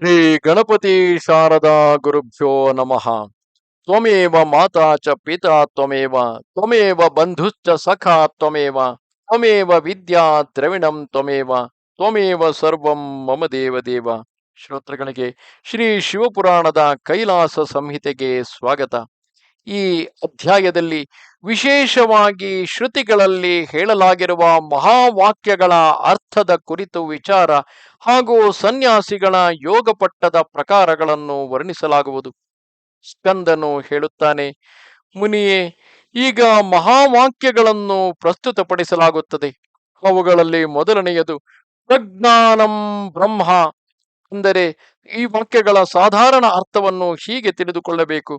ಶ್ರೀ ಗಣಪತಿ ಶಾರದಾ ಗುರುಭ್ಯೋ ನಮಃ. ತ್ವಮೇವ ಮಾತಾ ಚ ಪಿತಾ ತ್ವಮೇವ ತ್ವಮೇವ ಬಂಧುಶ್ಚ ಸಖಾ ತ್ವಮೇವ ತ್ವಮೇವ ವಿದ್ಯಾ ದ್ರವಿಣಂ ತ್ವಮೇವ ತ್ವಮೇವ ಸರ್ವಂ ಮಮ ದೇವ ದೇವ. ಶ್ರೋತೃಗಳಿಗೆ ಶ್ರೀ ಶಿವಪುರಾಣದ ಕೈಲಾಸ ಸಂಹಿತೆಗೆ ಸ್ವಾಗತ. ಈ ಅಧ್ಯಾಯದಲ್ಲಿ ವಿಶೇಷವಾಗಿ ಶ್ರುತಿಗಳಲ್ಲಿ ಹೇಳಲಾಗಿರುವ ಮಹಾವಾಕ್ಯಗಳ ಅರ್ಥದ ಕುರಿತು ವಿಚಾರ ಹಾಗೂ ಸನ್ಯಾಸಿಗಳ ಯೋಗಪಟ್ಟದ ಪ್ರಕಾರಗಳನ್ನು ವರ್ಣಿಸಲಾಗುವುದು. ಸ್ಕಂದನು ಹೇಳುತ್ತಾನೆ, ಮುನಿಯೇ, ಈಗ ಮಹಾವಾಕ್ಯಗಳನ್ನು ಪ್ರಸ್ತುತಪಡಿಸಲಾಗುತ್ತದೆ. ಅವುಗಳಲ್ಲಿ ಮೊದಲನೆಯದು ಪ್ರಜ್ಞಾನಂ ಬ್ರಹ್ಮ. ಅಂದರೆ ಈ ವಾಕ್ಯಗಳ ಸಾಧಾರಣ ಅರ್ಥವನ್ನು ಹೀಗೆ ತಿಳಿದುಕೊಳ್ಳಬೇಕು.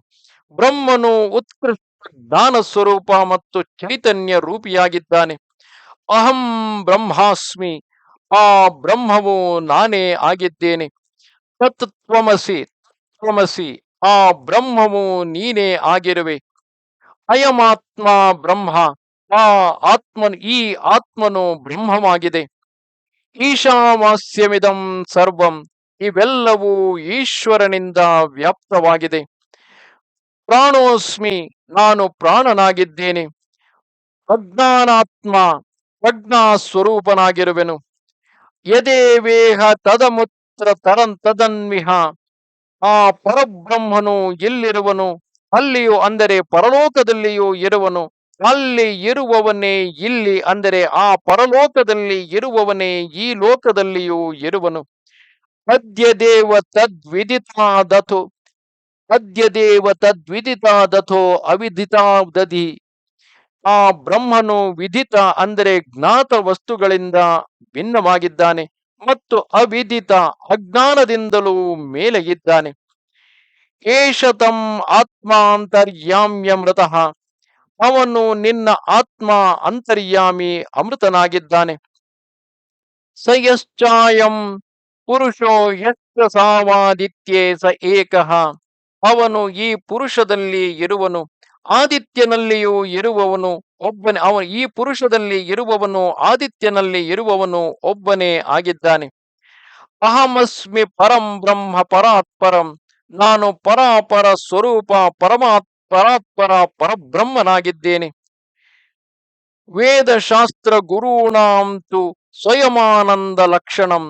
ಬ್ರಹ್ಮನು ಉತ್ಕೃಷ್ಟ ಜ್ಞಾನ ಸ್ವರೂಪ ಮತ್ತು ಚೈತನ್ಯ ರೂಪಿಯಾಗಿದ್ದಾನೆ. ಅಹಂ ಬ್ರಹ್ಮಾಸ್ಮಿ, ಆ ಬ್ರಹ್ಮವು ನಾನೇ ಆಗಿದ್ದೇನೆ. ತತ್ವಮಸಿ ತತ್ವಮಸಿ ತ್ವಮಸಿ ಆ ಬ್ರಹ್ಮವು ನೀನೇ ಆಗಿರುವೆ. ಅಯಮಾತ್ಮ ಬ್ರಹ್ಮ, ಆ ಆತ್ಮನು, ಈ ಆತ್ಮನು ಬ್ರಹ್ಮವಾಗಿದೆ. ಈಶಾವಾಸ್ಯಮಿದಂ ಸರ್ವಂ, ಇವೆಲ್ಲವೂ ಈಶ್ವರನಿಂದ ವ್ಯಾಪ್ತವಾಗಿದೆ. ಪ್ರಾಣೋಸ್ಮಿ, ನಾನು ಪ್ರಾಣನಾಗಿದ್ದೇನೆ. ಅಜ್ಞಾನಾತ್ಮ ಪ್ರಜ್ಞಾ ಸ್ವರೂಪನಾಗಿರುವೆನು ಯದೇವೇಹ ತದಮುತ್ರ ತರನ್ ಆ ಪರಬ್ರಹ್ಮನು ಎಲ್ಲಿರುವನು? ಅಲ್ಲಿಯೂ ಅಂದರೆ ಪರಲೋಕದಲ್ಲಿಯೂ ಇರುವನು. ಅಲ್ಲಿ ಇರುವವನೇ ಇಲ್ಲಿ ಅಂದರೆ ಆ ಪರಲೋಕದಲ್ಲಿ ಇರುವವನೇ ಈ ಲೋಕದಲ್ಲಿಯೂ ಇರುವನು. ಅದ್ಯ ದೇವ ತದ್ವಿದಿತಾದತು. ಅದ್ಯ ದೇವ ಅವಿಧಿತ ಅವಿದಿತಾದಧಿ. ಆ ಬ್ರಹ್ಮನು ವಿಧಿತ ಅಂದರೆ ಜ್ಞಾತ ವಸ್ತುಗಳಿಂದ ಭಿನ್ನವಾಗಿದ್ದಾನೆ ಮತ್ತು ಅವಿಧಿತ ಅಜ್ಞಾನದಿಂದಲೂ ಮೇಲೆ ಇದ್ದಾನೆ ಏಷತಂ ಆತ್ಮಾಂತರ್ಯಾಮ್ಯಮೃತಃ. ಅವನು ನಿನ್ನ ಆತ್ಮ ಅಂತರ್ಯಾಮಿ ಅಮೃತನಾಗಿದ್ದಾನೆ. ಸಯಶ್ಚಾಯಂ ಯಶ್ಚಾಯಂ ಪುರುಷೋ ಯಶ್ಚ ಸಾವಾದಿತ್ಯೇ ಸ ಏಕಃ. ಅವನು ಈ ಪುರುಷದಲ್ಲಿ ಇರುವನು, ಆದಿತ್ಯನಲ್ಲಿಯೂ ಇರುವವನು ಒಬ್ಬನೇ, ಅವನು ಈ ಪುರುಷದಲ್ಲಿ ಇರುವವನು, ಆದಿತ್ಯನಲ್ಲಿ ಇರುವವನು ಒಬ್ಬನೇ ಆಗಿದ್ದಾನೆ. ಅಹಮಸ್ಮಿ ಪರಂ ಬ್ರಹ್ಮ ಪರಾತ್ಪರಂ, ನಾನು ಪರಾಪರ ಸ್ವರೂಪ ಪರಮಾತ್, ಪರಾತ್ಪರ ಪರಬ್ರಹ್ಮನಾಗಿದ್ದೇನೆ. ವೇದಶಾಸ್ತ್ರ ಗುರುಣಾಂತು ಸ್ವಯಮಾನಂದ ಲಕ್ಷಣಂ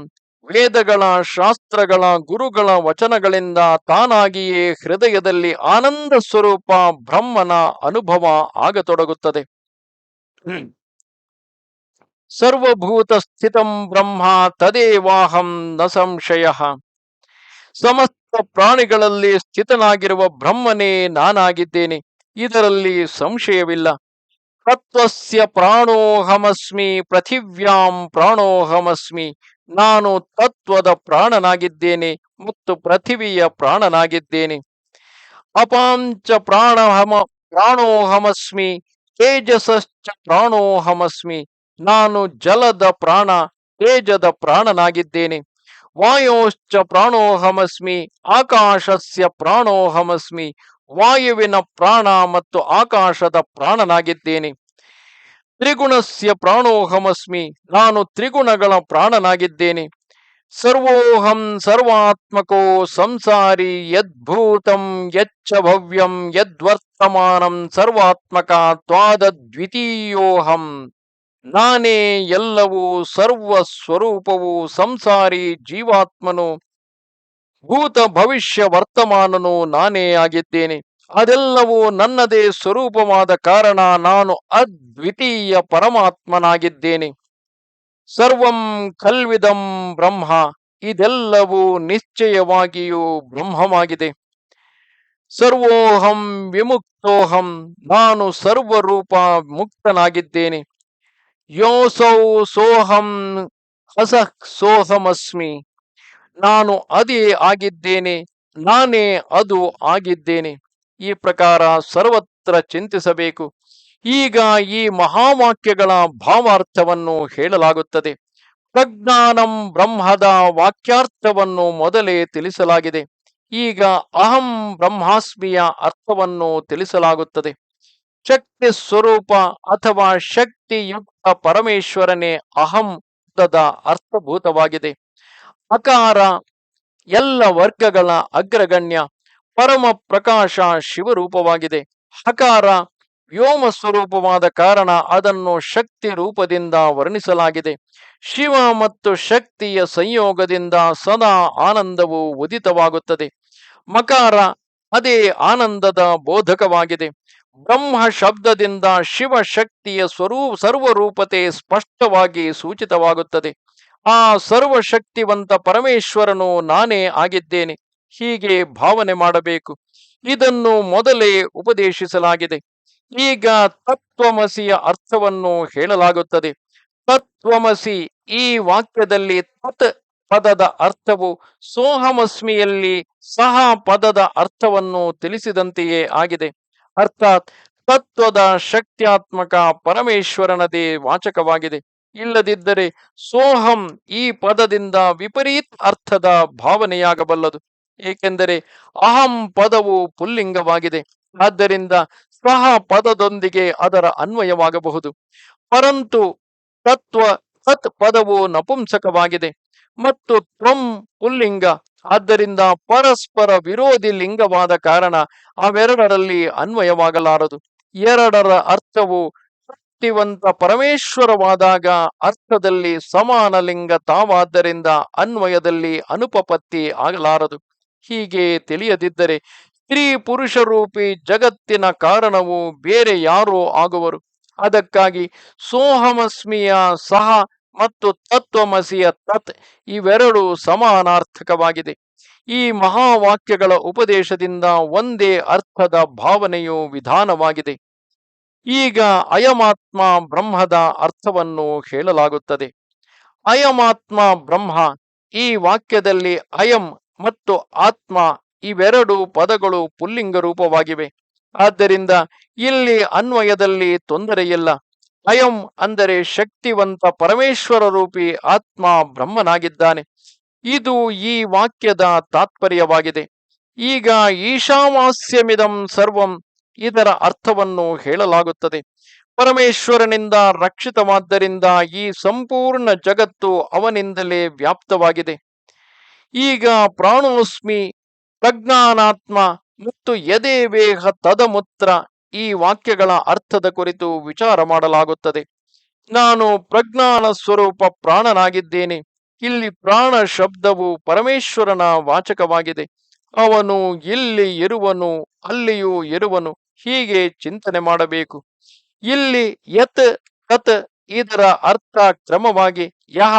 ವೇದಗಳ, ಶಾಸ್ತ್ರಗಳ, ಗುರುಗಳ ವಚನಗಳಿಂದ ತಾನಾಗಿಯೇ ಹೃದಯದಲ್ಲಿ ಆನಂದ ಸ್ವರೂಪ ಬ್ರಹ್ಮನ ಅನುಭವ ಆಗತೊಡಗುತ್ತದೆ. ಸರ್ವಭೂತ ಸ್ಥಿತಂ ಬ್ರಹ್ಮ ತದೇವಾಹಂ ನ ಸಂಶಯ. ಸಮಸ್ತ ಪ್ರಾಣಿಗಳಲ್ಲಿ ಸ್ಥಿತನಾಗಿರುವ ಬ್ರಹ್ಮನೇ ನಾನಾಗಿದ್ದೇನೆ, ಇದರಲ್ಲಿ ಸಂಶಯವಿಲ್ಲ. ತತ್ವಸ್ಯ ಪ್ರಾಣೋಹಮಸ್ಮಿ, ಪೃಥಿವ್ಯಾಂ ಪ್ರಾಣೋಹಮಸ್ಮಿ ನಾನು ತತ್ವದ ಪ್ರಾಣನಾಗಿದ್ದೇನೆ ಮತ್ತು ಪೃಥಿವಿಯ ಪ್ರಾಣನಾಗಿದ್ದೇನೆ. ಅಪಾಂಚ ಪ್ರಾಣಹಮ, ಪ್ರಾಣೋಹಮಸ್ಮಿ, ತೇಜಸಶ್ಚ ಪ್ರಾಣೋಹಮಸ್ಮಿ, ನಾನು ಜಲದ ಪ್ರಾಣ, ತೇಜದ ಪ್ರಾಣನಾಗಿದ್ದೇನೆ. ವಾಯೋಶ್ಚ ಪ್ರಾಣೋಹಮಸ್ಮಿ, ಆಕಾಶಸ್ಯ ಪ್ರಾಣೋಹಮಸ್ಮಿ, ವಾಯುವಿನ ಪ್ರಾಣ ಮತ್ತು ಆಕಾಶದ ಪ್ರಾಣನಾಗಿದ್ದೇನೆ. ತ್ರಿಗುಣಸ್ಯ ಪ್ರಾಣೋಹಮಸ್ಮಿ, ನಾನು ತ್ರಿಗುಣಗಳ ಪ್ರಾಣನಾಗಿದ್ದೇನೆ. ಸರ್ವೋಹಂ ಸರ್ವಾತ್ಮಕೋ ಸಂಸಾರಿ, ಯದ್ಭೂತಂ ಯಚ್ಚ ಭವ್ಯಂ, ಯದ್ವರ್ತಮಾನಂ ಸರ್ವಾತ್ಮಕ ತ್ವಾದ ದ್ವಿತೀಯೋಹಂ ನಾನೇ ಎಲ್ಲವೂ ಸರ್ವ ಸ್ವರೂಪವು ಸಂಸಾರಿ ಜೀವಾತ್ಮನು, ಭೂತ ಭವಿಷ್ಯ ವರ್ತಮಾನನು ನಾನೇ ಆಗಿದ್ದೇನೆ. ಅದೆಲ್ಲವೂ ನನ್ನದೇ ಸ್ವರೂಪವಾದ ಕಾರಣ ನಾನು ಅದ್ವಿತೀಯ ಪರಮಾತ್ಮನಾಗಿದ್ದೇನೆ. ಸರ್ವಂ ಕಲ್ವಿದಂ ಬ್ರಹ್ಮ, ಇದೆಲ್ಲವೂ ನಿಶ್ಚಯವಾಗಿಯೂ ಬ್ರಹ್ಮವಾಗಿದೆ. ಸರ್ವೋಹಂ ವಿಮುಕ್ತೋಹಂ, ನಾನು ಸರ್ವರೂಪ ಮುಕ್ತನಾಗಿದ್ದೇನೆ. ಯೋಸೌ ಸೋಹಂ, ಹಸ ಸೋಹಮಸ್ಮಿ, ನಾನು ಅದೇ ಆಗಿದ್ದೇನೆ, ನಾನೇ ಅದು ಆಗಿದ್ದೇನೆ. ಈ ಪ್ರಕಾರ ಸರ್ವತ್ರ ಚಿಂತಿಸಬೇಕು. ಈಗ ಈ ಮಹಾವಾಕ್ಯಗಳ ಭಾವಾರ್ಥವನ್ನು ಹೇಳಲಾಗುತ್ತದೆ. ಪ್ರಜ್ಞಾನಂ ಬ್ರಹ್ಮದ ವಾಕ್ಯಾರ್ಥವನ್ನು ಮೊದಲೇ ತಿಳಿಸಲಾಗಿದೆ. ಈಗ ಅಹಂ ಬ್ರಹ್ಮಾಸ್ಮಿಯ ಅರ್ಥವನ್ನು ತಿಳಿಸಲಾಗುತ್ತದೆ. ಶಕ್ತಿ ಸ್ವರೂಪ ಅಥವಾ ಶಕ್ತಿಯುಕ್ತ ಪರಮೇಶ್ವರನೇ ಅಹಂ ಅರ್ಥಭೂತವಾಗಿದೆ. ಅಕಾರ ಎಲ್ಲ ವರ್ಗಗಳ ಅಗ್ರಗಣ್ಯ ಪರಮ ಪ್ರಕಾಶ ಶಿವರೂಪವಾಗಿದೆ. ಹಕಾರ ವ್ಯೋಮ ಸ್ವರೂಪವಾದ ಕಾರಣ ಅದನ್ನು ಶಕ್ತಿ ರೂಪದಿಂದ ವರ್ಣಿಸಲಾಗಿದೆ. ಶಿವ ಮತ್ತು ಶಕ್ತಿಯ ಸಂಯೋಗದಿಂದ ಸದಾ ಆನಂದವು ಉದಿತವಾಗುತ್ತದೆ. ಮಕಾರ ಅದೇ ಆನಂದದ ಬೋಧಕವಾಗಿದೆ. ಬ್ರಹ್ಮ ಶಬ್ದದಿಂದ ಶಿವ ಶಕ್ತಿಯ ಸ್ವರೂಪ ಸರ್ವರೂಪತೆ ಸ್ಪಷ್ಟವಾಗಿ ಸೂಚಿತವಾಗುತ್ತದೆ. ಆ ಸರ್ವಶಕ್ತಿವಂತ ಪರಮೇಶ್ವರನು ನಾನೇ ಆಗಿದ್ದೇನೆ. ಹೀಗೆ ಭಾವನೆ ಮಾಡಬೇಕು. ಇದನ್ನು ಮೊದಲೇ ಉಪದೇಶಿಸಲಾಗಿದೆ. ಈಗ ತತ್ವಮಸಿಯ ಅರ್ಥವನ್ನು ಹೇಳಲಾಗುತ್ತದೆ. ತತ್ವಮಸಿ ಈ ವಾಕ್ಯದಲ್ಲಿ ತತ್ ಪದದ ಅರ್ಥವು ಸೋಹಮಸ್ಮಿಯಲ್ಲಿ ಸಹ ಪದದ ಅರ್ಥವನ್ನು ತಿಳಿಸಿದಂತೆಯೇ ಆಗಿದೆ. ಅರ್ಥಾತ್ ತತ್ವದ ಶಕ್ತ್ಯಾತ್ಮಕ ಪರಮೇಶ್ವರನದೇ ವಾಚಕವಾಗಿದೆ. ಇಲ್ಲದಿದ್ದರೆ ಸೋಹಂ ಈ ಪದದಿಂದ ವಿಪರೀತ ಅರ್ಥದ ಭಾವನೆಯಾಗಬಲ್ಲದು. ಏಕೆಂದರೆ ಅಹಂ ಪದವು ಪುಲ್ಲಿಂಗವಾಗಿದೆ. ಆದ್ದರಿಂದ ಸಹ ಪದದೊಂದಿಗೆ ಅದರ ಅನ್ವಯವಾಗಬಹುದು. ಪರಂತು ತತ್ವ ಸತ್ ಪದವು ನಪುಂಸಕವಾಗಿದೆ ಮತ್ತು ತ್ವಂ ಪುಲ್ಲಿಂಗ. ಆದ್ದರಿಂದ ಪರಸ್ಪರ ವಿರೋಧಿ ಲಿಂಗವಾದ ಕಾರಣ ಅವೆರಡರಲ್ಲಿ ಅನ್ವಯವಾಗಲಾರದು. ಎರಡರ ಅರ್ಥವು ಶಕ್ತಿವಂತ ಪರಮೇಶ್ವರವಾದಾಗ ಅರ್ಥದಲ್ಲಿ ಸಮಾನ ಲಿಂಗ ತಾವಾದ್ದರಿಂದ ಅನ್ವಯದಲ್ಲಿ ಅನುಪಪತ್ತಿ ಆಗಲಾರದು. ಹೀಗೆ ತಿಳಿಯದಿದ್ದರೆ ಸ್ತ್ರೀ ಪುರುಷ ರೂಪಿ ಜಗತ್ತಿನ ಕಾರಣವು ಬೇರೆ ಯಾರೋ ಆಗುವರು. ಅದಕ್ಕಾಗಿ ಸೋಹಮಸ್ಮಿಯ ಸಹ ಮತ್ತು ತತ್ವಮಸಿಯ ತತ್ ಇವೆರಡು ಸಮಾನಾರ್ಥಕವಾಗಿದೆ. ಈ ಮಹಾವಾಕ್ಯಗಳ ಉಪದೇಶದಿಂದ ಒಂದೇ ಅರ್ಥದ ಭಾವನೆಯು ವಿಧಾನವಾಗಿದೆ. ಈಗ ಅಯಮಾತ್ಮ ಬ್ರಹ್ಮದ ಅರ್ಥವನ್ನು ಹೇಳಲಾಗುತ್ತದೆ. ಅಯಮಾತ್ಮ ಬ್ರಹ್ಮ ಈ ವಾಕ್ಯದಲ್ಲಿ ಅಯಂ ಮತ್ತು ಆತ್ಮ ಇವೆರಡು ಪದಗಳು ಪುಲ್ಲಿಂಗ ರೂಪವಾಗಿವೆ. ಆದ್ದರಿಂದ ಇಲ್ಲಿ ಅನ್ವಯದಲ್ಲಿ ತೊಂದರೆಯಿಲ್ಲ. ಅಯಂ ಅಂದರೆ ಶಕ್ತಿವಂತ ಪರಮೇಶ್ವರ ರೂಪಿ ಆತ್ಮ ಬ್ರಹ್ಮನಾಗಿದ್ದಾನೆ. ಇದು ಈ ವಾಕ್ಯದ ತಾತ್ಪರ್ಯವಾಗಿದೆ. ಈಗ ಈಶಾವಾಸ್ಯಮಿದಂ ಸರ್ವಂ ಇದರ ಅರ್ಥವನ್ನು ಹೇಳಲಾಗುತ್ತದೆ. ಪರಮೇಶ್ವರನಿಂದ ರಕ್ಷಿತವಾದ್ದರಿಂದ ಈ ಸಂಪೂರ್ಣ ಜಗತ್ತು ಅವನಿಂದಲೇ ವ್ಯಾಪ್ತವಾಗಿದೆ. ಈಗ ಪ್ರಾಣೋಸ್ಮಿ ಪ್ರಜ್ಞಾನಾತ್ಮ ಮತ್ತು ಯದೇ ವೇಹ ತದಮುತ್ರ ಈ ವಾಕ್ಯಗಳ ಅರ್ಥದ ಕುರಿತು ವಿಚಾರ ಮಾಡಲಾಗುತ್ತದೆ. ನಾನು ಪ್ರಜ್ಞಾನ ಸ್ವರೂಪ ಪ್ರಾಣನಾಗಿದ್ದೇನೆ. ಇಲ್ಲಿ ಪ್ರಾಣ ಶಬ್ದವು ಪರಮೇಶ್ವರನ ವಾಚಕವಾಗಿದೆ. ಅವನು ಇಲ್ಲಿ ಇರುವನು, ಅಲ್ಲಿಯೂ ಇರುವನು, ಹೀಗೆ ಚಿಂತನೆ ಮಾಡಬೇಕು. ಇಲ್ಲಿ ಯತ್, ತತ್ ಇದರ ಅರ್ಥ ಕ್ರಮವಾಗಿ ಯಹ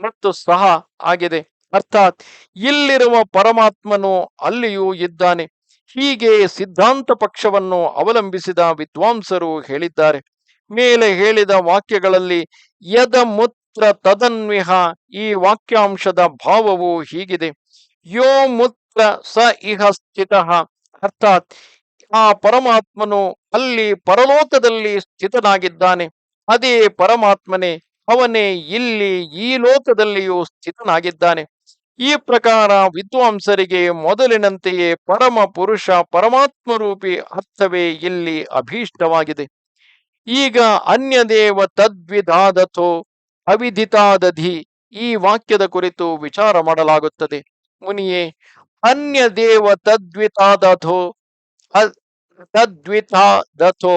ಮತ್ತು ಸಹ ಆಗಿದೆ. ಅರ್ಥಾತ್ ಇಲ್ಲಿರುವ ಪರಮಾತ್ಮನು ಅಲ್ಲಿಯೂ ಇದ್ದಾನೆ. ಹೀಗೆ ಸಿದ್ಧಾಂತ ಪಕ್ಷವನ್ನು ಅವಲಂಬಿಸಿದ ವಿದ್ವಾಂಸರು ಹೇಳಿದ್ದಾರೆ. ಮೇಲೆ ಹೇಳಿದ ವಾಕ್ಯಗಳಲ್ಲಿ ಯದ ಮುತ್ರ ತದನ್ವಿಹ ಈ ವಾಕ್ಯಾಂಶದ ಭಾವವು ಹೀಗಿದೆ. ಯೋ ಮುತ್ರ ಸ ಇಹ ಸ್ಥಿತ. ಅರ್ಥಾತ್ ಆ ಪರಮಾತ್ಮನು ಅಲ್ಲಿ ಪರಲೋಕದಲ್ಲಿ ಸ್ಥಿತನಾಗಿದ್ದಾನೆ. ಅದೇ ಪರಮಾತ್ಮನೇ ಅವನೇ ಇಲ್ಲಿ ಈ ಲೋಕದಲ್ಲಿಯೂ ಸ್ಥಿತನಾಗಿದ್ದಾನೆ. ಈ ಪ್ರಕಾರ ವಿದ್ವಾಂಸರಿಗೆ ಮೊದಲಿನಂತೆಯೇ ಪರಮ ಪುರುಷ ಪರಮಾತ್ಮ ರೂಪಿ ಅರ್ಥವೇ ಇಲ್ಲಿ ಅಭೀಷ್ಟವಾಗಿದೆ. ಈಗ ಅನ್ಯದೇವ ತದ್ವಿಧಾದಥೋ ಅವಿಧಿತಾದಧಿ ಈ ವಾಕ್ಯದ ಕುರಿತು ವಿಚಾರ ಮಾಡಲಾಗುತ್ತದೆ. ಮುನಿಯೇ ಅನ್ಯ ದೇವ ತದ್ವಿತಾದಥೋ ತದ್ವಿತಾದಥೋ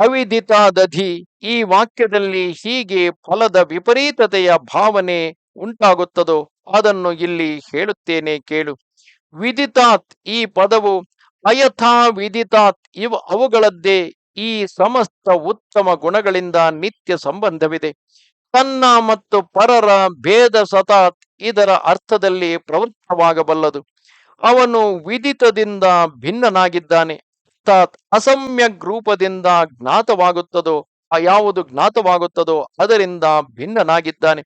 ಅವಿದಿತಾದಧಿ ಈ ವಾಕ್ಯದಲ್ಲಿ ಹೀಗೆ ಫಲದ ವಿಪರೀತತೆಯ ಭಾವನೆ ಉಂಟಾಗುತ್ತದೋ? ಅದನ್ನು ಇಲ್ಲಿ ಹೇಳುತ್ತೇನೆ ಕೇಳು. ವಿದಿತಾತ್ ಈ ಪದವು ಅಯಥಾ ವಿದಿತಾತ್ ಇವ ಅವುಗಳದ್ದೇ ಈ ಸಮಸ್ತ ಉತ್ತಮ ಗುಣಗಳಿಂದ ನಿತ್ಯ ಸಂಬಂಧವಿದೆ. ತನ್ನ ಮತ್ತು ಪರರ ಭೇದ ಸತಾತ್ ಇದರ ಅರ್ಥದಲ್ಲಿ ಪ್ರವೃತ್ತವಾಗಬಲ್ಲದು. ಅವನು ವಿದಿತದಿಂದ ಭಿನ್ನನಾಗಿದ್ದಾನೆ. ಅರ್ಥಾತ್ ಅಸಮ್ಯಕ್ ರೂಪದಿಂದ ಜ್ಞಾತವಾಗುತ್ತದೋ, ಆ ಯಾವುದು ಜ್ಞಾತವಾಗುತ್ತದೋ ಅದರಿಂದ ಭಿನ್ನನಾಗಿದ್ದಾನೆ.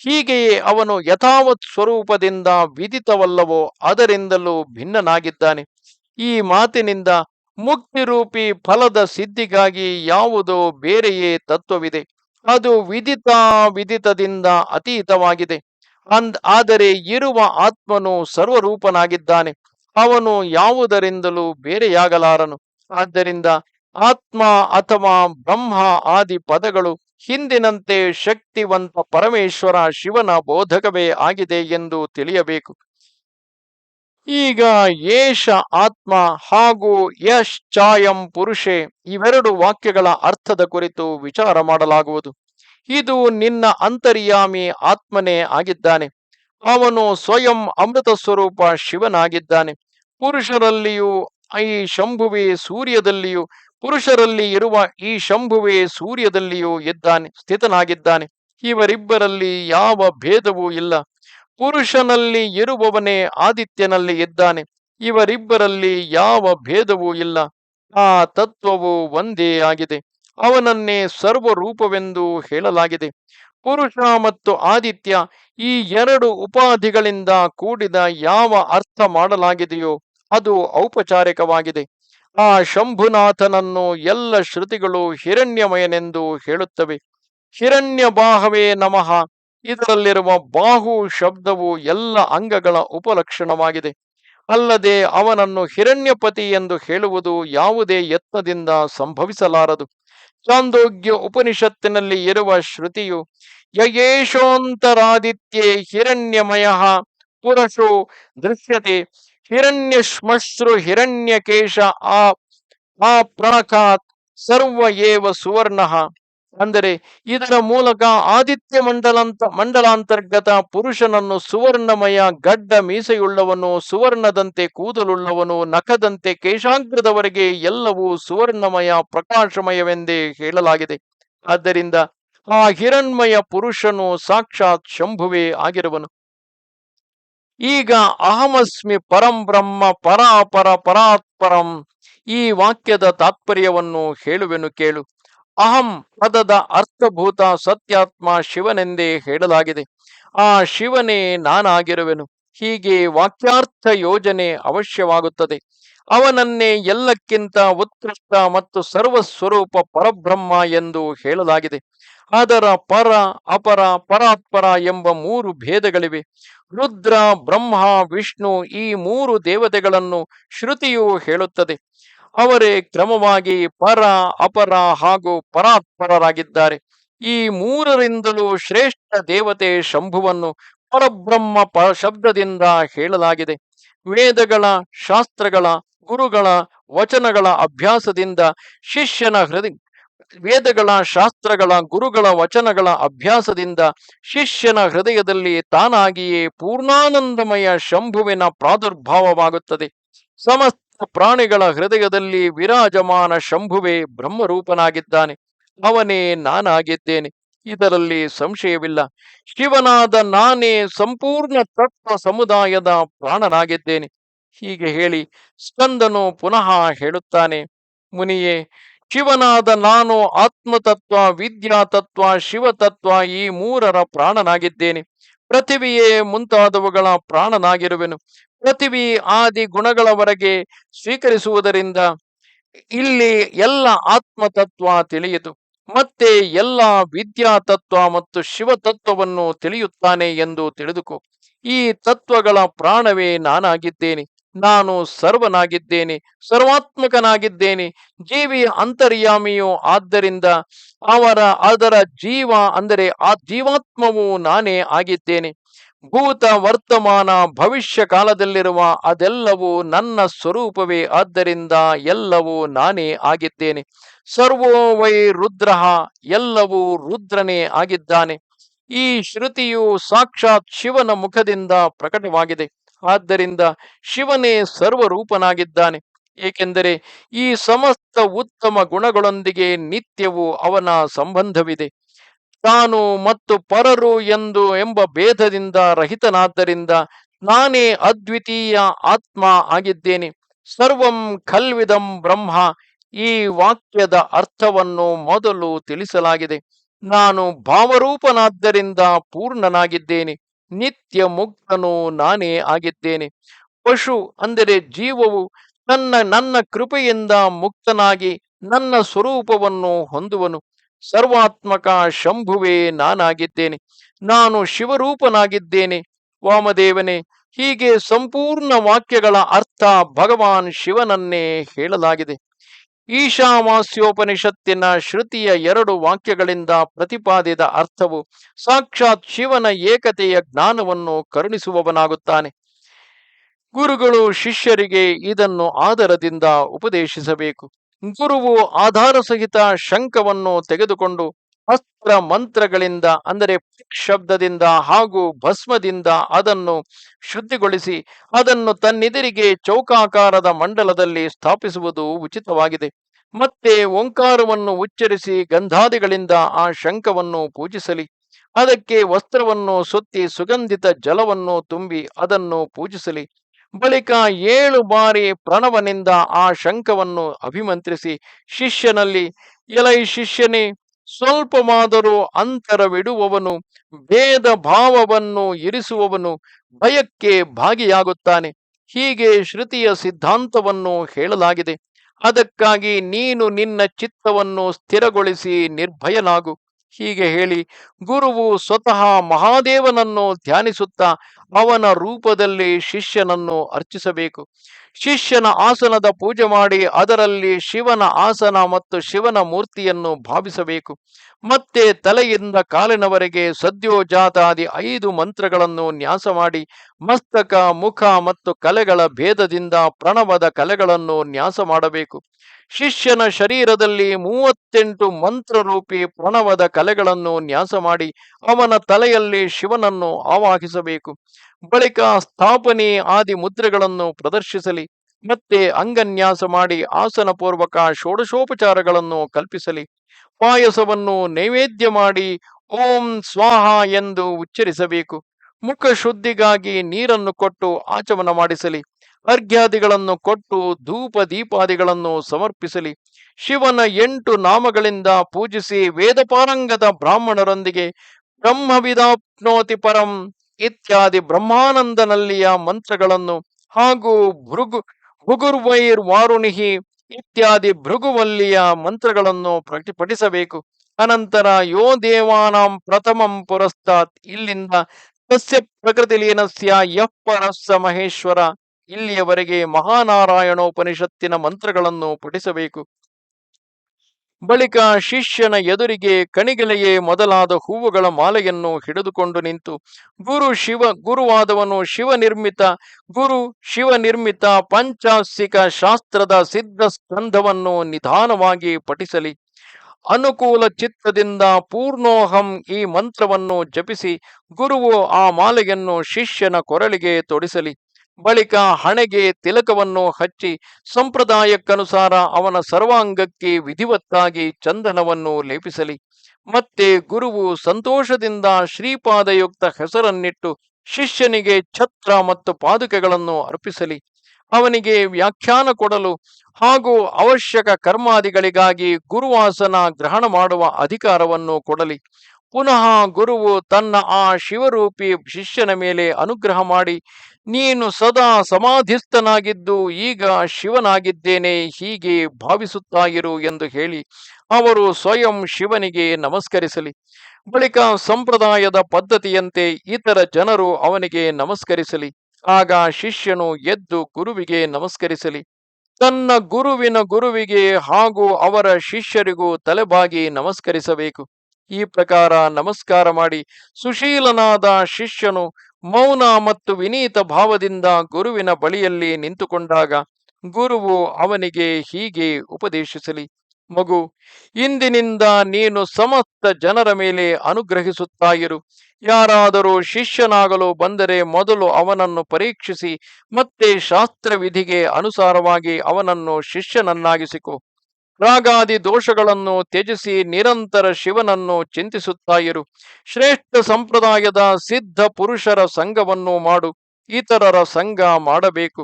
ಹೀಗೆಯೇ ಅವನು ಯಥಾವತ್ ಸ್ವರೂಪದಿಂದ ವಿದಿತವಲ್ಲವೋ ಅದರಿಂದಲೂ ಭಿನ್ನನಾಗಿದ್ದಾನೆ. ಈ ಮಾತಿನಿಂದ ಮುಕ್ತಿರೂಪಿ ಫಲದ ಸಿದ್ಧಿಗಾಗಿ ಯಾವುದೋ ಬೇರೆಯೇ ತತ್ವವಿದೆ. ಅದು ವಿದಿತ ವಿದಿತದಿಂದ ಅತೀತವಾಗಿದೆ. ಅಂದ್ ಆದರೆ ಇರುವ ಆತ್ಮನು ಸರ್ವರೂಪನಾಗಿದ್ದಾನೆ. ಅವನು ಯಾವುದರಿಂದಲೂ ಬೇರೆಯಾಗಲಾರನು. ಆದ್ದರಿಂದ ಆತ್ಮ ಅಥವಾ ಬ್ರಹ್ಮ ಆದಿ ಪದಗಳು ಹಿಂದಿನಂತೆ ಶಕ್ತಿವಂತ ಪರಮೇಶ್ವರ ಶಿವನ ಬೋಧಕವೇ ಆಗಿದೆ ಎಂದು ತಿಳಿಯಬೇಕು. ಈಗ ಏಷ ಆತ್ಮ ಹಾಗೂ ಯಶ್ ಚಾಯಂ ಪುರುಷೆ ಇವೆರಡು ವಾಕ್ಯಗಳ ಅರ್ಥದ ಕುರಿತು ವಿಚಾರ ಮಾಡಲಾಗುವುದು. ಇದು ನಿನ್ನ ಅಂತರ್ಯಾಮಿ ಆತ್ಮನೇ ಆಗಿದ್ದಾನೆ. ಅವನು ಸ್ವಯಂ ಅಮೃತ ಸ್ವರೂಪ ಶಿವನಾಗಿದ್ದಾನೆ. ಪುರುಷರಲ್ಲಿಯೂ, ಈ ಶಂಭುವೆ ಸೂರ್ಯದಲ್ಲಿಯೂ ಪುರುಷರಲ್ಲಿ ಇರುವ ಈ ಶಂಭುವೆ ಸೂರ್ಯದಲ್ಲಿಯೂ ಇದ್ದಾನೆ, ಸ್ಥಿತನಾಗಿದ್ದಾನೆ. ಇವರಿಬ್ಬರಲ್ಲಿ ಯಾವ ಭೇದವೂ ಇಲ್ಲ. ಪುರುಷನಲ್ಲಿ ಇರುವವನೇ ಆದಿತ್ಯನಲ್ಲಿ ಇದ್ದಾನೆ. ಇವರಿಬ್ಬರಲ್ಲಿ ಯಾವ ಭೇದವೂ ಇಲ್ಲ. ಆ ತತ್ವವು ಒಂದೇ ಆಗಿದೆ. ಅವನನ್ನೇ ಸರ್ವರೂಪವೆಂದು ಹೇಳಲಾಗಿದೆ. ಪುರುಷ ಮತ್ತು ಆದಿತ್ಯ ಈ ಎರಡು ಉಪಾಧಿಗಳಿಂದ ಕೂಡಿದ ಯಾವ ಅರ್ಥ ಮಾಡಲಾಗಿದೆಯೋ ಅದು ಔಪಚಾರಿಕವಾಗಿದೆ. ಆ ಶಂಭುನಾಥನನ್ನು ಎಲ್ಲ ಶ್ರುತಿಗಳು ಹಿರಣ್ಯಮಯನೆಂದು ಹೇಳುತ್ತವೆ. ಹಿರಣ್ಯ ಬಾಹವೇ ನಮಃ. ಇದರಲ್ಲಿರುವ ಬಾಹು ಶಬ್ದವು ಎಲ್ಲ ಅಂಗಗಳ ಉಪಲಕ್ಷಣವಾಗಿದೆ. ಅಲ್ಲದೆ ಅವನನ್ನು ಹಿರಣ್ಯಪತಿ ಎಂದು ಹೇಳುವುದು ಯಾವುದೇ ಯತ್ನದಿಂದ ಸಂಭವಿಸಲಾರದು. ಚಾಂದೋಗ್ಯ ಉಪನಿಷತ್ತಿನಲ್ಲಿ ಇರುವ ಶ್ರುತಿಯು, ಯಯೇಶೋಂತರಾದಿತ್ಯೇ ಹಿರಣ್ಯಮಯ ಪುರುಷೋ ದೃಶ್ಯತೆ ಹಿರಣ್ಯಶ್ಮಶ್ರು ಹಿರಣ್ಯಕೇಶ ಆ ಆ ಪ್ರಣಕಾತ್ ಸರ್ವ ಏವ ಸುವರ್ಣ. ಅಂದರೆ ಇದರ ಮೂಲಕ ಆದಿತ್ಯ ಮಂಡಲಂತ, ಮಂಡಲಾಂತರ್ಗತ ಪುರುಷನನ್ನು ಸುವರ್ಣಮಯ, ಗಡ್ಡ ಮೀಸೆಯುಳ್ಳವನು, ಸುವರ್ಣದಂತೆ ಕೂದಲುಳ್ಳವನು, ನಖದಂತೆ ಕೇಶಾಗ್ರದವರೆಗೆ ಎಲ್ಲವೂ ಸುವರ್ಣಮಯ, ಪ್ರಕಾಶಮಯವೆಂದೇ ಹೇಳಲಾಗಿದೆ. ಆದ್ದರಿಂದ ಆ ಹಿರಣ್ಮಯ ಪುರುಷನು ಸಾಕ್ಷಾತ್ ಶಂಭುವೇ ಆಗಿರುವನು. ಈಗ ಅಹಮಸ್ಮಿ ಪರಂ ಬ್ರಹ್ಮ ಪರಾಪರ ಪರಾತ್ಪರಂ ಈ ವಾಕ್ಯದ ತಾತ್ಪರ್ಯವನ್ನು ಹೇಳುವೆನು ಕೇಳು. ಅಹಂ ಪದದ ಅರ್ಥಭೂತ ಸತ್ಯಾತ್ಮ ಶಿವನೆಂದೇ ಹೇಳಲಾಗಿದೆ. ಆ ಶಿವನೇ ನಾನಾಗಿರುವೆನು. ಹೀಗೆ ವಾಕ್ಯಾರ್ಥ ಯೋಜನೆ ಅವಶ್ಯವಾಗುತ್ತದೆ. ಅವನನ್ನೇ ಎಲ್ಲಕ್ಕಿಂತ ಉತ್ಕೃಷ್ಟ ಮತ್ತು ಸರ್ವಸ್ವರೂಪ ಪರಬ್ರಹ್ಮ ಎಂದು ಹೇಳಲಾಗಿದೆ. ಅದರ ಪರ, ಅಪರ, ಪರಾತ್ಪರ ಎಂಬ ಮೂರು ಭೇದಗಳಿವೆ. ರುದ್ರ, ಬ್ರಹ್ಮ, ವಿಷ್ಣು ಈ ಮೂರು ದೇವತೆಗಳನ್ನು ಶ್ರುತಿಯು ಹೇಳುತ್ತದೆ. ಅವರೇ ಕ್ರಮವಾಗಿ ಪರ, ಅಪರ ಹಾಗೂ ಪರಾತ್ಪರರಾಗಿದ್ದಾರೆ. ಈ ಮೂರರಿಂದಲೂ ಶ್ರೇಷ್ಠ ದೇವತೆ ಶಂಭುವನ್ನು ಪರಬ್ರಹ್ಮ ಪ ಶಬ್ದದಿಂದ ಹೇಳಲಾಗಿದೆ. ವೇದಗಳ, ಶಾಸ್ತ್ರಗಳ, ಗುರುಗಳ, ವಚನಗಳ ಅಭ್ಯಾಸದಿಂದ ಶಿಷ್ಯನ ಹೃದಯ ವೇದಗಳ, ಶಾಸ್ತ್ರಗಳ, ಗುರುಗಳ ವಚನಗಳ ಅಭ್ಯಾಸದಿಂದ ಶಿಷ್ಯನ ಹೃದಯದಲ್ಲಿ ತಾನಾಗಿಯೇ ಪೂರ್ಣಾನಂದಮಯ ಶಂಭುವಿನ ಪ್ರಾದುರ್ಭಾವವಾಗುತ್ತದೆ. ಸಮಸ್ತ ಪ್ರಾಣಿಗಳ ಹೃದಯದಲ್ಲಿ ವಿರಾಜಮಾನ ಶಂಭುವೆ ಬ್ರಹ್ಮರೂಪನಾಗಿದ್ದಾನೆ. ಅವನೇ ನಾನಾಗಿದ್ದೇನೆ. ಇದರಲ್ಲಿ ಸಂಶಯವಿಲ್ಲ. ಶಿವನಾದ ನಾನೇ ಸಂಪೂರ್ಣ ತತ್ವ ಸಮುದಾಯದ ಪ್ರಾಣನಾಗಿದ್ದೇನೆ. ಹೀಗೆ ಹೇಳಿ ಸ್ಕಂದನು ಪುನಃ ಹೇಳುತ್ತಾನೆ, ಮುನಿಯೇ ಶಿವನಾದ ನಾನು ಆತ್ಮತತ್ವ, ವಿದ್ಯಾತತ್ವ, ಶಿವತತ್ವ ಈ ಮೂರರ ಪ್ರಾಣನಾಗಿದ್ದೇನೆ. ಪೃಥಿವಿಯೇ ಮುಂತಾದವುಗಳ ಪ್ರಾಣನಾಗಿರುವೆನು. ಪೃಥಿವಿ ಆದಿ ಗುಣಗಳವರೆಗೆ ಸ್ವೀಕರಿಸುವುದರಿಂದ ಇಲ್ಲಿ ಎಲ್ಲ ಆತ್ಮತತ್ವ ತಿಳಿಯಿತು. ಮತ್ತೆ ಎಲ್ಲ ವಿದ್ಯಾತತ್ವ ಮತ್ತು ಶಿವತತ್ವವನ್ನು ತಿಳಿಯುತ್ತಾನೆ ಎಂದು ತಿಳಿದುಕೋ. ಈ ತತ್ವಗಳ ಪ್ರಾಣವೇ ನಾನಾಗಿದ್ದೇನೆ. ನಾನು ಸರ್ವನಾಗಿದ್ದೇನೆ, ಸರ್ವಾತ್ಮಕನಾಗಿದ್ದೇನೆ, ಜೀವಿ ಅಂತರ್ಯಾಮಿಯು ಆದ್ದರಿಂದ ಅವರ ಅದರ ಜೀವ ಅಂದರೆ ಆ ಜೀವಾತ್ಮವು ನಾನೇ ಆಗಿದ್ದೇನೆ. ಭೂತ ವರ್ತಮಾನ ಭವಿಷ್ಯ ಕಾಲದಲ್ಲಿರುವ ಅದೆಲ್ಲವೂ ನನ್ನ ಸ್ವರೂಪವೇ, ಆದ್ದರಿಂದ ಎಲ್ಲವೂ ನಾನೇ ಆಗಿದ್ದೇನೆ. ಸರ್ವೋ ವೈ ರುದ್ರ, ಎಲ್ಲವೂ ರುದ್ರನೇ ಆಗಿದ್ದಾನೆ. ಈ ಶ್ರುತಿಯು ಸಾಕ್ಷಾತ್ ಶಿವನ ಮುಖದಿಂದ ಪ್ರಕಟವಾಗಿದೆ. ಆದ್ದರಿಂದ ಶಿವನೇ ಸರ್ವರೂಪನಾಗಿದ್ದಾನೆ. ಏಕೆಂದರೆ ಈ ಸಮಸ್ತ ಉತ್ತಮ ಗುಣಗಳೊಂದಿಗೆ ನಿತ್ಯವೂ ಅವನ ಸಂಬಂಧವಿದೆ. ತಾನು ಮತ್ತು ಪರರು ಎಂದು ಎಂಬ ಭೇದದಿಂದ ರಹಿತನಾದ್ದರಿಂದ ನಾನೇ ಅದ್ವಿತೀಯ ಆತ್ಮ ಆಗಿದ್ದೇನೆ. ಸರ್ವಂ ಖಲ್ವಿದಂ ಬ್ರಹ್ಮ. ಈ ವಾಕ್ಯದ ಅರ್ಥವನ್ನು ಮೊದಲು ತಿಳಿಸಲಾಗಿದೆ. ನಾನು ಭಾವರೂಪನಾದ್ದರಿಂದ ಪೂರ್ಣನಾಗಿದ್ದೇನೆ. ನಿತ್ಯ ಮುಕ್ತನು ನಾನೇ ಆಗಿದ್ದೇನೆ. ಪಶು ಅಂದರೆ ಜೀವವು ನನ್ನ ನನ್ನ ಕೃಪೆಯಿಂದ ಮುಕ್ತನಾಗಿ ನನ್ನ ಸ್ವರೂಪವನ್ನು ಹೊಂದುವನು. ಸರ್ವಾತ್ಮಕ ಶಂಭುವೇ ನಾನಾಗಿದ್ದೇನೆ. ನಾನು ಶಿವರೂಪನಾಗಿದ್ದೇನೆ. ವಾಮದೇವನೇ, ಹೀಗೆ ಸಂಪೂರ್ಣ ವಾಕ್ಯಗಳ ಅರ್ಥ ಭಗವಾನ್ ಶಿವನನ್ನೇ ಹೇಳಲಾಗಿದೆ. ಈಶಾವಾಸ್ಯೋಪನಿಷತ್ತಿನ ಶ್ರುತಿಯ ಎರಡು ವಾಕ್ಯಗಳಿಂದ ಪ್ರತಿಪಾದಿತ ಅರ್ಥವು ಸಾಕ್ಷಾತ್ ಶಿವನ ಏಕತೆಯ ಜ್ಞಾನವನ್ನು ಕರುಣಿಸುವವನಾಗುತ್ತಾನೆ. ಗುರುಗಳು ಶಿಷ್ಯರಿಗೆ ಇದನ್ನು ಆದರದಿಂದ ಉಪದೇಶಿಸಬೇಕು. ಗುರುವು ಆಧಾರ ಸಹಿತ ಶಂಕವನ್ನು ತೆಗೆದುಕೊಂಡು ಅಸ್ತ್ರ ಮಂತ್ರಗಳಿಂದ, ಅಂದರೆ ಶಬ್ದದಿಂದ ಹಾಗೂ ಭಸ್ಮದಿಂದ ಅದನ್ನು ಶುದ್ಧಿಗೊಳಿಸಿ, ಅದನ್ನು ತನ್ನೆದುರಿಗೆ ಚೌಕಾಕಾರದ ಮಂಡಲದಲ್ಲಿ ಸ್ಥಾಪಿಸುವುದು ಉಚಿತವಾಗಿದೆ. ಮತ್ತೆ ಓಂಕಾರವನ್ನು ಉಚ್ಚರಿಸಿ ಗಂಧಾದಿಗಳಿಂದ ಆ ಶಂಖವನ್ನು ಪೂಜಿಸಲಿ. ಅದಕ್ಕೆ ವಸ್ತ್ರವನ್ನು ಸುತ್ತಿ ಸುಗಂಧಿತ ಜಲವನ್ನು ತುಂಬಿ ಅದನ್ನು ಪೂಜಿಸಲಿ. ಬಳಿಕ ಏಳು ಬಾರಿ ಪ್ರಣವನಿಂದ ಆ ಶಂಖವನ್ನು ಅಭಿಮಂತ್ರಿಸಿ, ಶಿಷ್ಯನಲ್ಲಿ, ಎಲೈ ಶಿಷ್ಯನೇ ಸ್ವಲ್ಪವಾದರೂ ಅಂತರವಿಡುವವನು ಭೇದ ಭಾವವನ್ನು ಇರಿಸುವವನು ಭಯಕ್ಕೆ ಭಾಗಿಯಾಗುತ್ತಾನೆ. ಹೀಗೆ ಶ್ರುತಿಯ ಸಿದ್ಧಾಂತವನ್ನು ಹೇಳಲಾಗಿದೆ. ಅದಕ್ಕಾಗಿ ನೀನು ನಿನ್ನ ಚಿತ್ತವನ್ನು ಸ್ಥಿರಗೊಳಿಸಿ ನಿರ್ಭಯನಾಗು. ಹೀಗೆ ಹೇಳಿ ಗುರುವು ಸ್ವತಃ ಮಹಾದೇವನನ್ನು ಧ್ಯಾನಿಸುತ್ತಾ ಅವನ ರೂಪದಲ್ಲಿ ಶಿಷ್ಯನನ್ನು ಅರ್ಚಿಸಬೇಕು. ಶಿಷ್ಯನ ಆಸನದ ಪೂಜೆ ಮಾಡಿ ಅದರಲ್ಲಿ ಶಿವನ ಆಸನ ಮತ್ತು ಶಿವನ ಮೂರ್ತಿಯನ್ನು ಭಾವಿಸಬೇಕು. ಮತ್ತೆ ತಲೆಯಿಂದ ಕಾಲಿನವರೆಗೆ ಸದ್ಯೋಜಾತಾದಿ ಐದು ಮಂತ್ರಗಳನ್ನು ನ್ಯಾಸ ಮಾಡಿ ಮಸ್ತಕ, ಮುಖ ಮತ್ತು ಕಲೆಗಳ ಭೇದದಿಂದ ಪ್ರಣವದ ಕಲೆಗಳನ್ನು ನ್ಯಾಸ ಮಾಡಬೇಕು. ಶಿಷ್ಯನ ಶರೀರದಲ್ಲಿ ಮೂವತ್ತೆಂಟು ಮಂತ್ರರೂಪಿ ಪ್ರಣವದ ಕಲೆಗಳನ್ನು ನ್ಯಾಸ ಮಾಡಿ ಅವನ ತಲೆಯಲ್ಲಿ ಶಿವನನ್ನು ಆವಾಹಿಸಬೇಕು. ಬಳಿಕ ಸ್ಥಾಪನೆ ಆದಿ ಮುದ್ರೆಗಳನ್ನು ಪ್ರದರ್ಶಿಸಲಿ, ಮತ್ತೆ ಅಂಗನ್ಯಾಸ ಮಾಡಿ ಆಸನ ಪೂರ್ವಕ ಷೋಡಶೋಪಚಾರಗಳನ್ನು ಕಲ್ಪಿಸಲಿ. ಪಾಯಸವನ್ನು ನೈವೇದ್ಯ ಮಾಡಿ ಓಂ ಸ್ವಾಹ ಎಂದು ಉಚ್ಚರಿಸಬೇಕು. ಮುಖ ಶುದ್ಧಿಗಾಗಿ ನೀರನ್ನು ಕೊಟ್ಟು ಆಚಮನ ಮಾಡಿಸಲಿ. ಅರ್ಘ್ಯಾದಿಗಳನ್ನು ಕೊಟ್ಟು ಧೂಪ ದೀಪಾದಿಗಳನ್ನು ಸಮರ್ಪಿಸಲಿ. ಶಿವನ ಎಂಟು ನಾಮಗಳಿಂದ ಪೂಜಿಸಿ ವೇದಪಾರಂಗದ ಬ್ರಾಹ್ಮಣರೊಂದಿಗೆ ಬ್ರಹ್ಮವಿದಾಪ್ನೋತಿ ಪರಂ ಇತ್ಯಾದಿ ಬ್ರಹ್ಮಾನಂದನಲ್ಲಿಯ ಮಂತ್ರಗಳನ್ನು ಹಾಗೂ ಭೃಗು ಭುಗುರ್ವೈರ್ ವಾರುಣಿಹಿ ಇತ್ಯಾದಿ ಭೃಗುವಲ್ಲಿಯ ಮಂತ್ರಗಳನ್ನು ಪ್ರತಿಪಠಿಸಬೇಕು. ಅನಂತರ ಯೋ ದೇವಾನಾಂ ಪ್ರಥಮಂ ಪುರಸ್ತಾತ್ ಇಲ್ಲಿಂದ ಸಸ್ಯ ಪ್ರಕೃತಿ ಲೀನಸ್ಯ ಯಃ ಪರಸ್ಸ ಮಹೇಶ್ವರ ಇಲ್ಲಿಯವರೆಗೆ ಮಹಾನಾರಾಯಣೋಪನಿಷತ್ತಿನ ಮಂತ್ರಗಳನ್ನು ಪಠಿಸಬೇಕು. ಬಳಿಕ ಶಿಷ್ಯನ ಎದುರಿಗೆ ಕಣಿಗಲೆಯೇ ಮೊದಲಾದ ಹೂವುಗಳ ಮಾಲೆಯನ್ನು ಹಿಡಿದುಕೊಂಡು ನಿಂತು, ಗುರು ಶಿವ, ಗುರುವಾದವನು ಶಿವನಿರ್ಮಿತ, ಗುರು ಶಿವನಿರ್ಮಿತ ಪಂಚಾಸಿಕ ಶಾಸ್ತ್ರದ ಸಿದ್ಧ ಸ್ಕಂಧವನ್ನು ನಿಧಾನವಾಗಿ ಪಠಿಸಲಿ. ಅನುಕೂಲ ಚಿತ್ತದಿಂದ ಪೂರ್ಣೋಹಂ ಈ ಮಂತ್ರವನ್ನು ಜಪಿಸಿ, ಗುರುವು ಆ ಮಾಲೆಯನ್ನು ಶಿಷ್ಯನ ಕೊರಳಿಗೆ ತೊಡಿಸಲಿ. ಬಳಿಕ ಹಣೆಗೆ ತಿಲಕವನ್ನು ಹಚ್ಚಿ ಸಂಪ್ರದಾಯಕ್ಕನುಸಾರ ಅವನ ಸರ್ವಾಂಗಕ್ಕೆ ವಿಧಿವತ್ತಾಗಿ ಚಂದನವನ್ನು ಲೇಪಿಸಲಿ. ಮತ್ತೆ ಗುರುವು ಸಂತೋಷದಿಂದ ಶ್ರೀಪಾದಯುಕ್ತ ಹೆಸರನ್ನಿಟ್ಟು ಶಿಷ್ಯನಿಗೆ ಛತ್ರ ಮತ್ತು ಪಾದುಕೆಗಳನ್ನು ಅರ್ಪಿಸಲಿ. ಅವನಿಗೆ ವ್ಯಾಖ್ಯಾನ ಕೊಡಲು ಹಾಗೂ ಅವಶ್ಯಕ ಕರ್ಮಾದಿಗಳಿಗಾಗಿ ಗುರುವಾಸನ ಗ್ರಹಣ ಮಾಡುವ ಅಧಿಕಾರವನ್ನು ಕೊಡಲಿ. ಪುನಃ ಗುರುವು ತನ್ನ ಆ ಶಿವರೂಪಿ ಶಿಷ್ಯನ ಮೇಲೆ ಅನುಗ್ರಹ ಮಾಡಿ, ನೀನು ಸದಾ ಸಮಾಧಿಸ್ಥನಾಗಿದ್ದು ಈಗ ಶಿವನಾಗಿದ್ದೇನೆ, ಹೀಗೆ ಭಾವಿಸುತ್ತಾ ಇರು ಎಂದು ಹೇಳಿ ಅವರು ಸ್ವಯಂ ಶಿವನಿಗೆ ನಮಸ್ಕರಿಸಲಿ. ಬಳಿಕ ಸಂಪ್ರದಾಯದ ಪದ್ಧತಿಯಂತೆ ಇತರ ಜನರು ಅವನಿಗೆ ನಮಸ್ಕರಿಸಲಿ. ಆಗ ಶಿಷ್ಯನು ಎದ್ದು ಗುರುವಿಗೆ ನಮಸ್ಕರಿಸಲಿ. ತನ್ನ ಗುರುವಿನ ಗುರುವಿಗೆ ಹಾಗೂ ಅವರ ಶಿಷ್ಯರಿಗೂ ತಲೆಬಾಗಿ ನಮಸ್ಕರಿಸಬೇಕು. ಈ ಪ್ರಕಾರ ನಮಸ್ಕಾರ ಮಾಡಿ ಸುಶೀಲನಾದ ಶಿಷ್ಯನು ಮೌನ ಮತ್ತು ವಿನೀತ ಭಾವದಿಂದ ಗುರುವಿನ ಬಳಿಯಲ್ಲಿ ನಿಂತುಕೊಂಡಾಗ ಗುರುವು ಅವನಿಗೆ ಹೀಗೆ ಉಪದೇಶಿಸಲಿ, ಮಗು, ಇಂದಿನಿಂದ ನೀನು ಸಮಸ್ತ ಜನರ ಮೇಲೆ ಅನುಗ್ರಹಿಸುತ್ತಾ ಇರು ಯಾರಾದರೂ ಶಿಷ್ಯನಾಗಲು ಬಂದರೆ ಮೊದಲು ಅವನನ್ನು ಪರೀಕ್ಷಿಸಿ ಮತ್ತೆ ಶಾಸ್ತ್ರವಿಧಿಗೆ ಅನುಸಾರವಾಗಿ ಅವನನ್ನು ಶಿಷ್ಯನನ್ನಾಗಿಸಿಕೊ. ರಾಗಾದಿ ದೋಷಗಳನ್ನು ತ್ಯಜಿಸಿ ನಿರಂತರ ಶಿವನನ್ನು ಚಿಂತಿಸುತ್ತಾ ಇರು. ಶ್ರೇಷ್ಠ ಸಂಪ್ರದಾಯದ ಸಿದ್ಧ ಪುರುಷರ ಸಂಘವನ್ನು ಮಾಡು. ಇತರರ ಸಂಘ ಮಾಡಬೇಕು.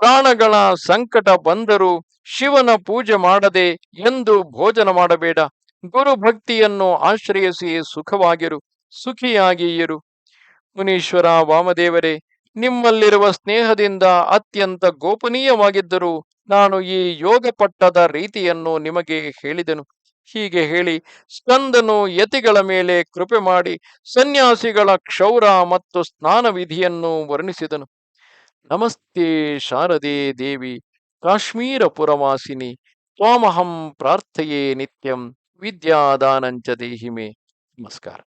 ಪ್ರಾಣಗಳ ಸಂಕಟ ಬಂದರೂ ಶಿವನ ಪೂಜೆ ಮಾಡದೆ ಎಂದು ಭೋಜನ ಮಾಡಬೇಡ. ಗುರು ಭಕ್ತಿಯನ್ನು ಆಶ್ರಯಿಸಿ ಸುಖವಾಗಿರು. ಸುಖಿಯಾಗಿ ಇರು. ಮುನೀಶ್ವರ ವಾಮದೇವರೇ, ನಿಮ್ಮಲ್ಲಿರುವ ಸ್ನೇಹದಿಂದ ಅತ್ಯಂತ ಗೋಪನೀಯವಾಗಿದ್ದರೂ ನಾನು ಈ ಯೋಗ ಪಟ್ಟದ ರೀತಿಯನ್ನು ನಿಮಗೆ ಹೇಳಿದೆನು. ಹೀಗೆ ಹೇಳಿ ಸ್ಕಂದನು ಯತಿಗಳ ಮೇಲೆ ಕೃಪೆ ಮಾಡಿ ಸನ್ಯಾಸಿಗಳ ಕ್ಷೌರ ಮತ್ತು ಸ್ನಾನ ವಿಧಿಯನ್ನು ವರ್ಣಿಸಿದನು. ನಮಸ್ತೆ ಶಾರದೆ ದೇವಿ ಕಾಶ್ಮೀರ ಪುರವಾಸಿನಿ ತ್ವಾಮಹಂ ಪ್ರಾರ್ಥೆಯೇ ನಿತ್ಯಂ ವಿದ್ಯಾದಾನಂಚ ದೇಹಿಮೆ. ನಮಸ್ಕಾರ.